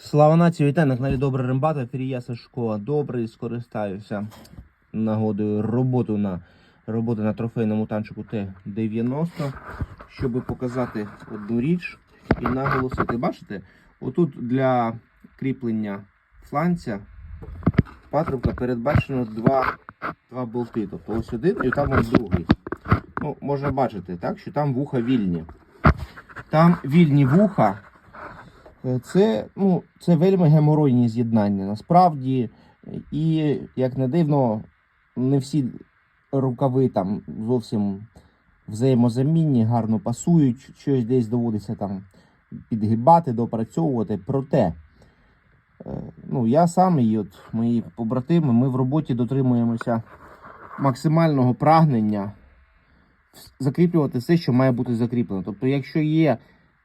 Слава нації, вітаю на каналі Добрий Рембат, в ефірі я Сашко. Добрий, скористаюся нагодою роботу на роботи на трофейному танчику Т-90, щоб показати одну річ і наголосити. Бачите, отут для кріплення фланця патрубка передбачено два, два болти. Тобто ось один і там ось другий. Ну, можна бачити, так, що там вуха вільні. Там вільні вуха. Е, Це, ну, це вельми геморойні з'єднання. Насправді, і як не дивно, не всі рукави там зовсім взаємозамінні, гарно пасують, щось десь доводиться там підгибати, допрацьовувати. Проте, е, ну, я сам і от мої побратими, ми в роботі дотримуємося максимального прагнення закріплювати все, що має бути закріплено. Тобто, якщо є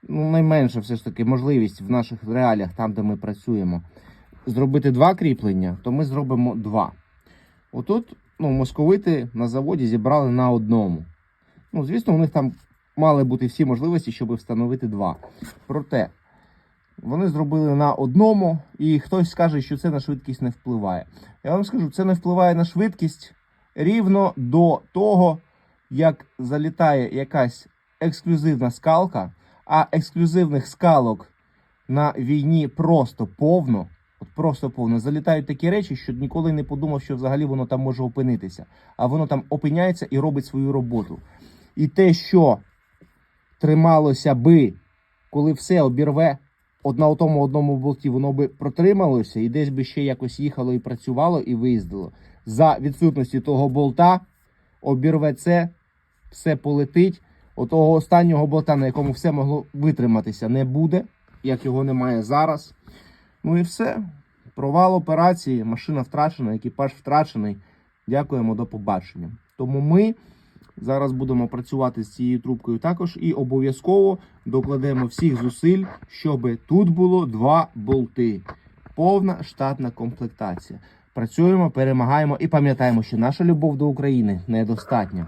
ну, найменша все ж таки можливість в наших реаліях, там, де ми працюємо, зробити два кріплення, то ми зробимо два. Отут ну, московити на заводі зібрали на одному. Ну, звісно, у них там мали бути всі можливості, щоб встановити два. Проте вони зробили на одному, і хтось скаже, що це на швидкість не впливає. Я вам скажу, це не впливає на швидкість рівно до того, як залітає якась ексклюзивна скалка, а ексклюзивних скалок на війні просто повно. От просто повно. Залітають такі речі, що ніколи не подумав, що взагалі воно там може опинитися. А воно там опиняється і робить свою роботу. І те, що трималося би, коли все обірве, от на тому одному болті, воно би протрималося і десь би ще якось їхало і працювало, і виїздило. За відсутності того болта обірве це, все полетить. Отого останнього болта, на якому все могло витриматися, не буде, як його немає зараз. Ну і все. Провал операції, машина втрачена, екіпаж втрачений. Дякуємо, до побачення. Тому ми зараз будемо працювати з цією трубкою також і обов'язково докладемо всіх зусиль, щоб тут було два болти. Повна штатна комплектація. Працюємо, перемагаємо і пам'ятаємо, що наша любов до України недостатня.